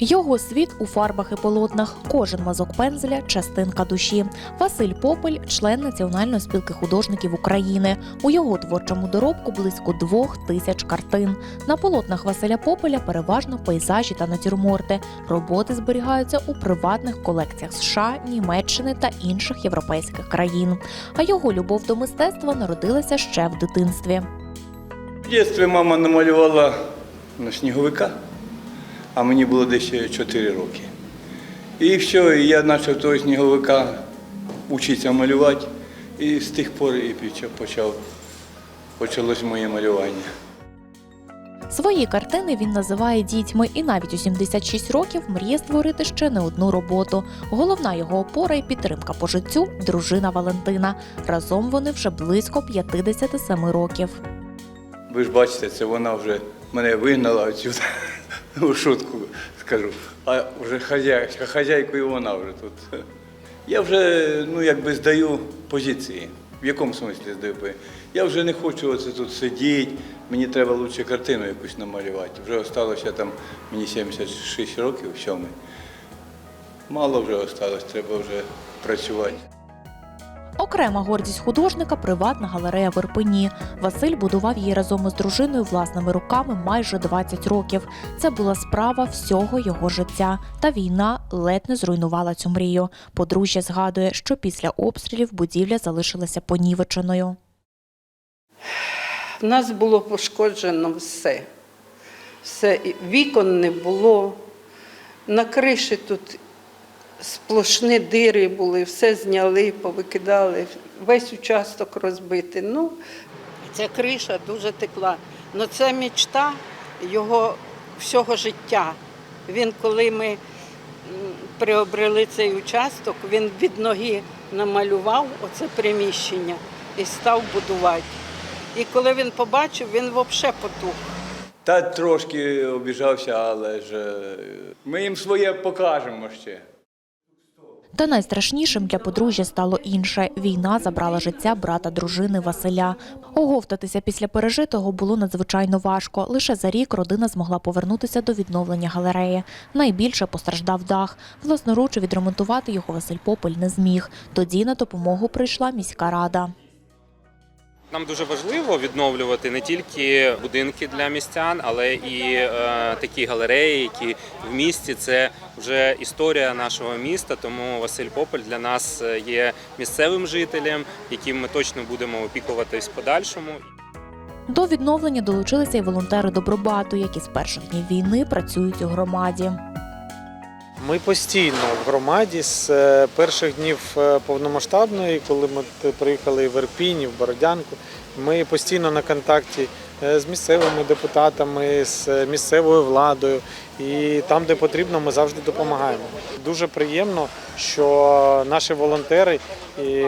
Його світ у фарбах і полотнах. Кожен мазок пензеля частинка душі. Василь Попель, член Національної спілки художників України. У його творчому доробку близько двох тисяч картин. На полотнах Василя Попеля переважно пейзажі та натюрморти. Роботи зберігаються у приватних колекціях США, Німеччини та інших європейських країн. А його любов до мистецтва народилася ще в дитинстві. В дитинстві мама намалювала на сніговика, а мені було десь 4 роки. І все, і я почав того сніговика вчитися малювати, і з тих пор і почав- почалось моє малювання. Свої картини він називає дітьми і навіть у 76 років мріє створити ще не одну роботу. Головна його опора і підтримка по життю дружина Валентина. Разом вони вже близько 57 років. Ви ж бачите, це вона вже мене вигнала отсюди, у шутку скажу. А вже хазяйка, хазяйкою вона вже тут. Я вже ну, якби здаю позиції. В якому смислі здаю? Я вже не хочу оце тут сидіти, мені треба лучше картину якусь намалювати. Вже осталося там, мені 76 років, сьомий. Мало вже осталось, треба вже працювати. Окрема гордість художника приватна галерея в Ірпені. Василь будував її разом із дружиною власними руками майже 20 років. Це була справа всього його життя. Та війна ледь не зруйнувала цю мрію. Подружжя згадує, що після обстрілів будівля залишилася понівеченою. У нас було пошкоджено все. все. Вікон не було. На криші тут сплошні дири були, все зняли, повикидали, весь участок розбитий. Ну, ця криша дуже текла. Ну це мечта його всього життя. Він, коли ми приобрели цей участок, він від ноги намалював оце приміщення і став будувати. І коли він побачив, він взагалі потух. Та трошки обіжався, але ж е, ми їм своє покажемо ще. Та найстрашнішим для подружжя стало інше. Війна забрала життя брата дружини Василя. Оговтатися після пережитого було надзвичайно важко. Лише за рік родина змогла повернутися до відновлення галереї. Найбільше постраждав дах. Власноруч відремонтувати його Василь Попель не зміг. Тоді на допомогу прийшла міська рада. Нам дуже важливо відновлювати не тільки будинки для містян, але і е, такі галереї, які в місті це вже історія нашого міста. Тому Василь Попель для нас е, є місцевим жителем, яким ми точно будемо опікуватись в подальшому. До відновлення долучилися й волонтери Добробату, які з перших днів війни працюють у громаді. Ми постійно в громаді з е, перших днів е, повномасштабної, коли ми приїхали в Ірпінь, в Бородянку. Ми постійно на контакті е, з місцевими депутатами, з місцевою владою. І там, де потрібно, ми завжди допомагаємо. Дуже приємно, що наші волонтери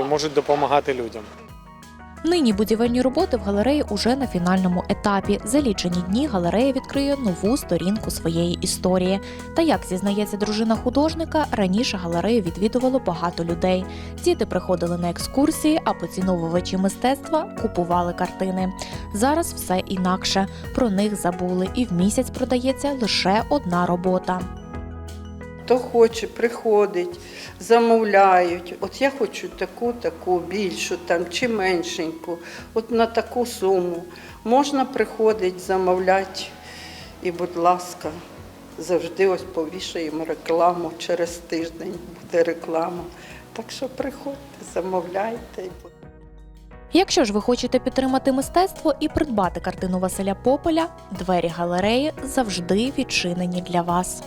можуть допомагати людям. Нині будівельні роботи в галереї уже на фінальному етапі. За лічені дні галерея відкриє нову сторінку своєї історії. Та як зізнається дружина художника, раніше галерею відвідувало багато людей. Діти приходили на екскурсії, а поціновувачі мистецтва купували картини. Зараз все інакше. Про них забули, і в місяць продається лише одна робота. Хто хоче, приходить, замовляють. От я хочу таку, таку більшу там чи меншеньку, от на таку суму. Можна приходити, замовляти. І, будь ласка, завжди ось повішаємо рекламу. Через тиждень буде реклама. Так що приходьте, замовляйте. Якщо ж ви хочете підтримати мистецтво і придбати картину Василя Попеля, двері галереї завжди відчинені для вас.